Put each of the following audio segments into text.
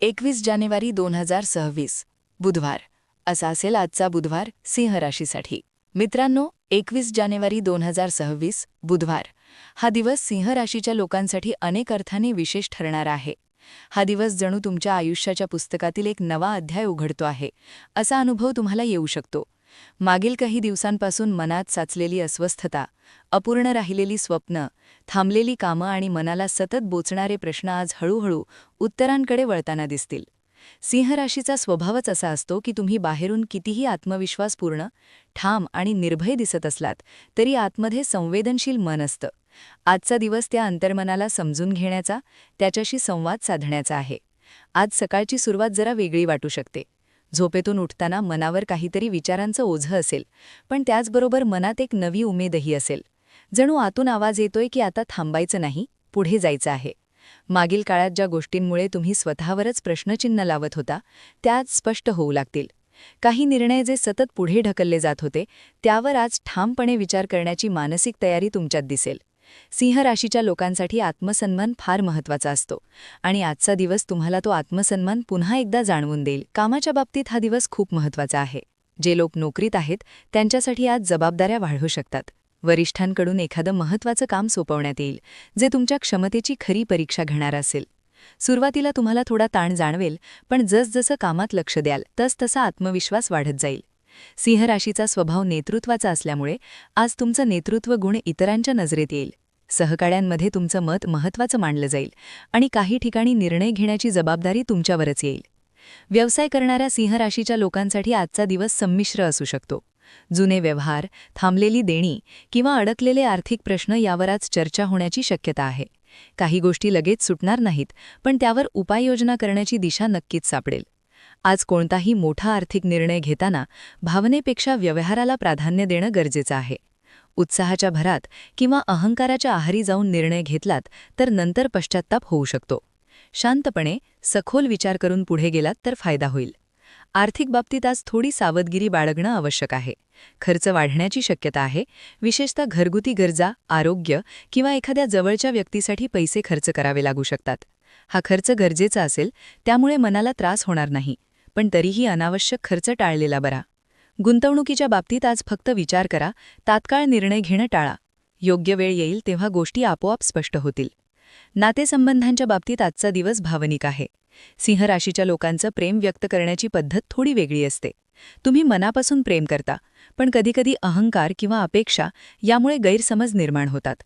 एकवीस जानेवारी दोन हजार सव्वीस. बुधवार. असा असेल आजचा बुधवार सिंह राशीसाठी. मित्रांनो एकवीस जानेवारी दोन हजार सव्वीस बुधवार. हा दिवस सिंह राशीच्या लोकांसाठी अनेक अर्थाने विशेष ठरणार आहे. हा दिवस जणू तुमच्या आयुष्याच्या पुस्तकातील एक नवा अध्याय उघडतो आहे. असा अनुभव तुम्हाला येऊ शकतो. मागील काही दिवसांपासून मनात साचलेली अस्वस्थता अपूर्ण राहिलेली स्वप्न थांबलेली कामं आणि मनाला सतत बोचणारे प्रश्न आज हळूहळू उत्तरांकडे वळताना दिसतील. सिंहराशीचा स्वभावच असा असतो की तुम्ही बाहेरून कितीही आत्मविश्वासपूर्ण ठाम आणि निर्भय दिसत असलात तरी आतमध्ये संवेदनशील मन असतं. आजचा दिवस त्या अंतर्मनाला समजून घेण्याचा त्याच्याशी संवाद साधण्याचा आहे. आज सकाळची सुरुवात जरा वेगळी वाटू शकते. झोपेतून उठताना मनावर काहीतरी विचारांचं ओझं असेल पण त्याचबरोबर मनात एक नवी उमेदही असेल. जणू आतून आवाज येतोय की आता थांबायचं नाही पुढे जायचं आहे. मागील काळात ज्या गोष्टींमुळे तुम्ही स्वतःवरच प्रश्नचिन्ह लावत होता त्या स्पष्ट होऊ लागतील. काही निर्णय जे सतत पुढे ढकलले जात होते त्यावर आज ठामपणे विचार करण्याची मानसिक तयारी तुमच्यात दिसेल. सिंह राशीच्या लोकांसाठी आत्मसन्मान फार महत्त्वाचा असतो. आणि आजचा दिवस तुम्हाला तो आत्मसन्मान पुन्हा एकदा जाणवून देईल. कामाच्या बाबतीत हा दिवस खूप महत्त्वाचा आहे. जे लोक नोकरीत आहेत त्यांच्यासाठी आज जबाबदाऱ्या वाढू शकतात. वरिष्ठांकडून एखादं महत्त्वाचं काम सोपवण्यात येईल जे तुमच्या क्षमतेची खरी परीक्षा घेणार असेल. सुरुवातीला तुम्हाला थोडा ताण जाणवेल पण जसजसं कामात लक्ष द्याल तसतसा आत्मविश्वास वाढत जाईल. सिंह राशीचा स्वभाव नेतृत्वाचा असल्यामुळे आज तुमचं नेतृत्व गुण इतरांच्या नजरेत येईल. सहकाऱ्यांमध्ये तुमचं मत महत्त्वाचं मानलं जाईल आणि काही ठिकाणी निर्णय घेण्याची जबाबदारी तुमच्यावरच येईल. व्यवसाय करणाऱ्या सिंह राशीच्या लोकांसाठी आजचा दिवस संमिश्र असू शकतो. जुने व्यवहार थांबलेली देणी किंवा अडकलेले आर्थिक प्रश्न यावर आज चर्चा होण्याची शक्यता आहे. काही गोष्टी लगेच सुटणार नाहीत पण त्यावर उपाययोजना करण्याची दिशा नक्कीच सापडेल. आज कोणताही मोठा आर्थिक निर्णय घेताना भावनेपेक्षा व्यवहाराला प्राधान्य देणं गरजेचं आहे. उत्साहाच्या भरात किंवा अहंकाराच्या आहारी जाऊन निर्णय घेतलात तर नंतर पश्चात्ताप होऊ शकतो. शांतपणे सखोल विचार करून पुढे गेलात तर फायदा होईल. आर्थिक बाबतीत आज थोडी सावधगिरी बाळगणं आवश्यक आहे. खर्च वाढण्याची शक्यता आहे. विशेषतः घरगुती गरजा आरोग्य किंवा एखाद्या जवळच्या व्यक्तीसाठी पैसे खर्च करावे लागू शकतात. हा खर्च गरजेचा असेल त्यामुळे मनाला त्रास होणार नाही. पण तरीही अनावश्यक खर्च टाळलेला बरा. गुंतवणुकीच्या बाबतीत आज फक्त विचार करा तात्काळ निर्णय घेणं टाळा. योग्य वेळ येईल तेव्हा गोष्टी आपोआप स्पष्ट होतील. नातेसंबंधांच्या बाबतीत आजचा दिवस भावनिक आहे. सिंह राशीच्या लोकांचं प्रेम व्यक्त करण्याची पद्धत थोडी वेगळी असते. तुम्ही मनापासून प्रेम करता पण कधीकधी अहंकार किंवा अपेक्षा यामुळे गैरसमज निर्माण होतात.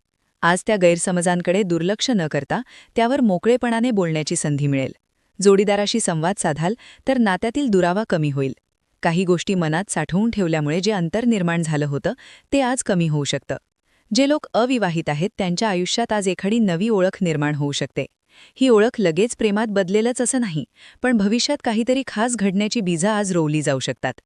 आज त्या गैरसमजांकडे दुर्लक्ष न करता त्यावर मोकळेपणाने बोलण्याची संधी मिळेल. जोडीदाराशी संवाद साधाल तर नात्यातील दुरावा कमी होईल. काही गोष्टी मनात साठवून ठेवल्यामुळे जे अंतर निर्माण झालं होतं ते आज कमी होऊ शकतं. जे लोक अविवाहित आहेत त्यांच्या आयुष्यात आज एखादी नवी ओळख निर्माण होऊ शकते. ही ओळख लगेच प्रेमात बदलेलच असं नाही पण भविष्यात काहीतरी खास घडण्याची बीजा आज रोवली जाऊ शकतात.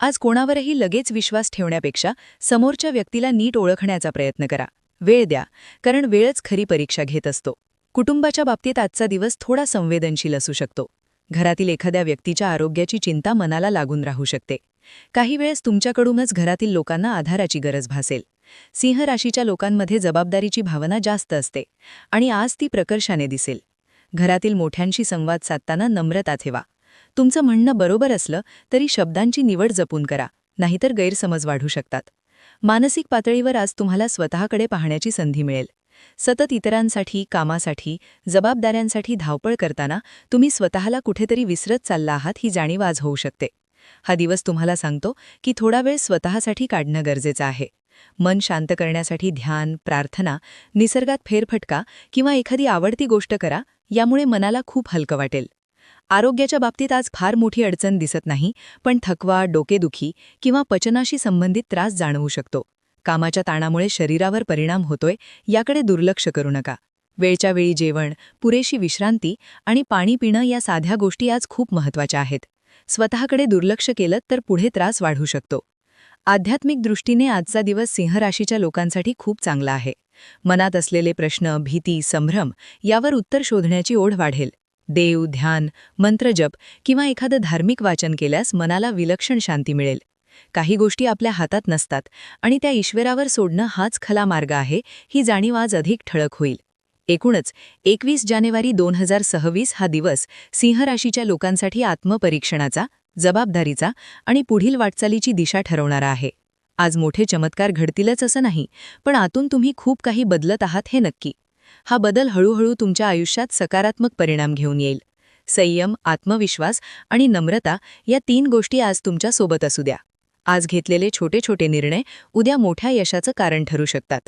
आज कोणावरही लगेच विश्वास ठेवण्यापेक्षा समोरच्या व्यक्तीला नीट ओळखण्याचा प्रयत्न करा. वेळ द्या कारण वेळच खरी परीक्षा घेत असतो. कुटुंबाच्या बाबतीत आजचा दिवस थोडा संवेदनशील असू शकतो. घरातील एखाद्या व्यक्तीच्या आरोग्याची चिंता मनाला लागून राहू शकते. काही वेळेस तुमच्याकडूनच घरातील लोकांना आधाराची गरज भासेल. सिंह राशीच्या लोकांमध्ये जबाबदारीची भावना जास्त असते आणि आज ती प्रकर्षाने दिसेल. घरातील मोठ्यांशी संवाद साधताना नम्रता ठेवा. तुमचं म्हणणं बरोबर असलं तरी शब्दांची निवड जपून करा नाहीतर गैरसमज वाढू शकतात. मानसिक पातळीवर आज तुम्हाला स्वतःकडे पाहण्याची संधी मिळेल. सतत इतरांसाठी कामासाठी जबाबदाऱ्यांसाठी धावपळ करताना तुम्ही स्वतःला कुठेतरी विसरत चालला आहात ही जाणीव आज होऊ शकते. हा दिवस तुम्हाला सांगतो की थोडा वेळ स्वतःसाठी काढणं गरजेचं आहे. मन शांत करण्यासाठी ध्यान प्रार्थना निसर्गात फेरफटका किंवा एखादी आवडती गोष्ट करा यामुळे मनाला खूप हलकं वाटेल. आरोग्याच्या बाबतीत आज फार मोठी अडचण दिसत नाही पण थकवा डोकेदुखी किंवा पचनाशी संबंधित त्रास जाणवू शकतो. कामाच्या ताणामुळे शरीरावर परिणाम होतोय याकडे दुर्लक्ष करू नका. वेळच्या वेळी जेवण पुरेशी विश्रांती आणि पाणी पिणं या साध्या गोष्टी आज खूप महत्त्वाच्या आहेत. स्वतःकडे दुर्लक्ष केलं तर पुढे त्रास वाढू शकतो. आध्यात्मिक दृष्टीने आजचा दिवस सिंह राशीच्या लोकांसाठी खूप चांगला आहे. मनात असलेले प्रश्न भीती संभ्रम यावर उत्तर शोधण्याची ओढ वाढेल. देव ध्यान मंत्रजप किंवा एखादं धार्मिक वाचन केल्यास मनाला विलक्षण शांती मिळेल. काही गोष्टी आपल्या हातात नसतात आणि त्या ईश्वरावर सोडणं हाच खला मार्ग आहे ही जाणीव आज अधिक ठळक होईल. एकूणच एकवीस जानेवारी दोन हजार सव्वीस हा दिवस सिंह राशीच्या लोकांसाठी आत्मपरीक्षणाचा जबाबदारीचा आणि पुढील वाटचालीची दिशा ठरवणारा आहे. आज मोठे चमत्कार घडतीलच असं नाही पण आतून तुम्ही खूप काही बदलत आहात हे नक्की. हा बदल हळूहळू तुमच्या आयुष्यात सकारात्मक परिणाम घेऊन येईल. संयम आत्मविश्वास आणि नम्रता या तीन गोष्टी आज तुमच्यासोबत असू द्या. आज घेतलेले छोटे छोटे निर्णय उद्या मोठ्या यशाचं कारण ठरू शकतात.